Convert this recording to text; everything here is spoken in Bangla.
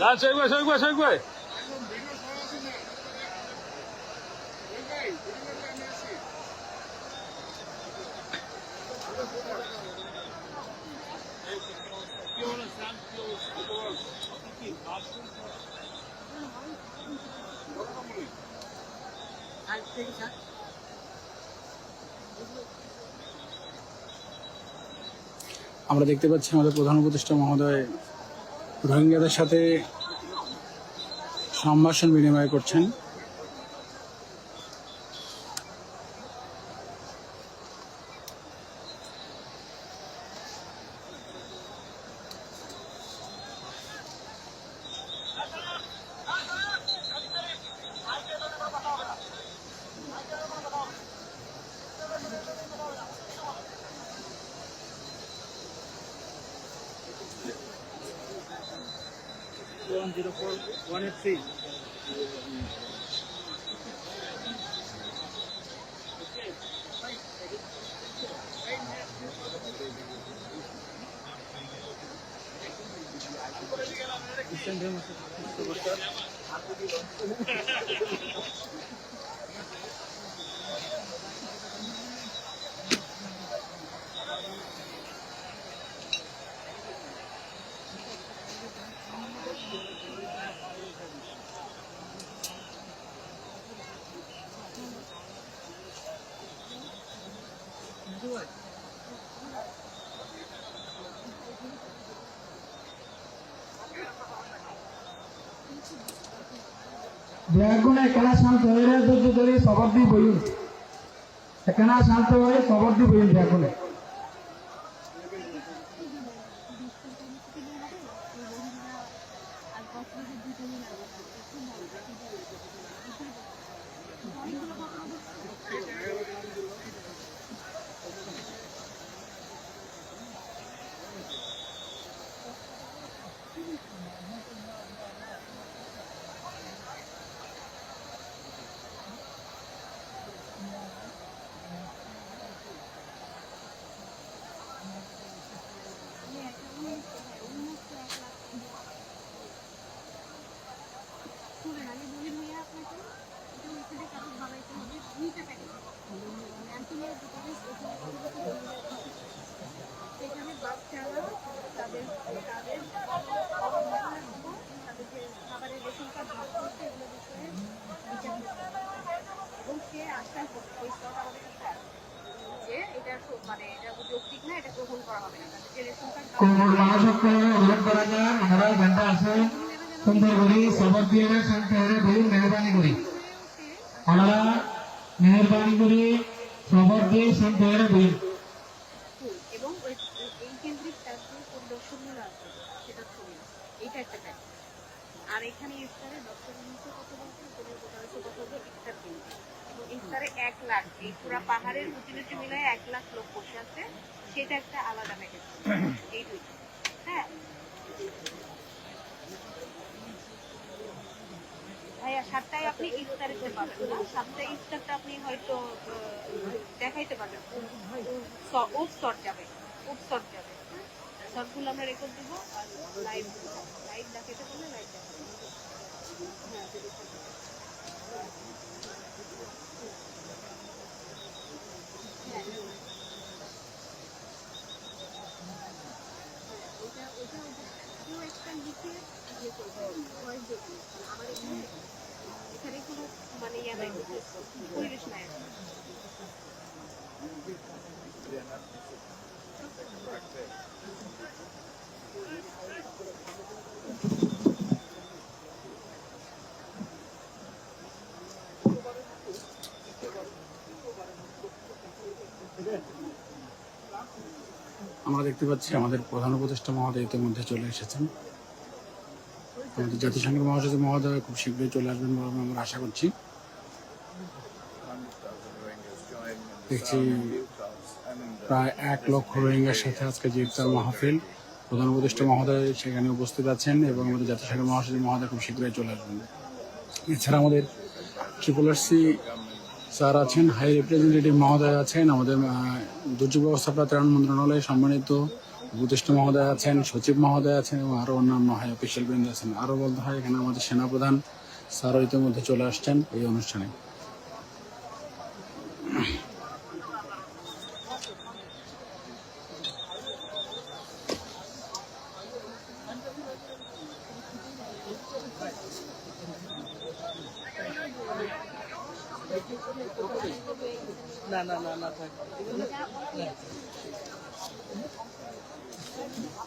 না শেখ ভাই শেখ ভাই আমরা দেখতে পাচ্ছি আমাদের প্রধান উপদেষ্টা মহোদয় রোহিঙ্গাদের সাথে সম্ভাষণ বিনিময় করছেন। One zero four one three ব্যাগুন একলা শান্ত হয়ে দুধ সবর দি বইন একলা শান্ত হয়ে সবর দি বইন ব্যাগুনে শুনেন আমাদের যে এটা মানে এটা যৌক্তিক না এটা গ্রহণ করা হবে না। যায় আমরা ঘণ্টা আছে সুন্দর করি সবর দিয়ে রে শান্ত রে বইন মেহরবানি করি। আমরা মেহরবানি করি। সবর দিয়ে শান্ত রে বইন ফুল এবং এই কেন্দ্রিক তারপরে পরিদর্শনগুলো আছে সেটা ছবি। এইটা একটা আর এখানে ইফতারে ডক্টর এই পুরা পাহাড়ের উঁচুনিচু মিলায় এক লাখ লোক বসে আছে। সেটা একটা আলাদা প্যাকেজ এই দুইটা। হ্যাঁ। ভাইয়া আপনি আপনি হয়তো দেখাইতে যাবে। যাবে। স্তরগুলো আমরা রেকর্ড দিব। আর লাইভ লাইভ দেখাইতে পারলে লাইভ দেখাবো। হ্যাঁ। আমরা দেখতে পাচ্ছি আমাদের প্রধান উপদেষ্টা মহোদয় ইতিমধ্যে চলে এসেছেন। আমাদের জাতিসংঘের মহাসচিব মহোদয় খুব শীঘ্রই চলে আসবেন বলে আমরা আশা করছি। দেখছি প্রায় এক লক্ষ রোহিঙ্গার সাথে আজকে যে ইফতার মাহফিল, প্রধান উপদেষ্টা মহোদয় সেখানে উপস্থিত আছেন এবং আমাদের জাতিসংঘের মহাসচিব মহোদয় খুব শীঘ্রই চলে আসবেন। এছাড়া আমাদের ট্রিপল সি স্যার আছেন, হাই রিপ্রেজেন্টেটিভ মহোদয় আছেন, আমাদের দুর্যোগ ব্যবস্থাপনা ত্রাণ মন্ত্রণালয়ের সম্মানিত উপদেষ্টা মহোদয় আছেন, সচিব মহোদয় আছেন এবং আরও অন্যান্য হাই অফিসিয়াল বৃন্দ আছেন। আরও বলতে হয়, এখানে আমাদের সেনাপ্রধান স্যারও ইতিমধ্যে চলে আসছেন এই অনুষ্ঠানে। না না না না, থাক। 私たちは。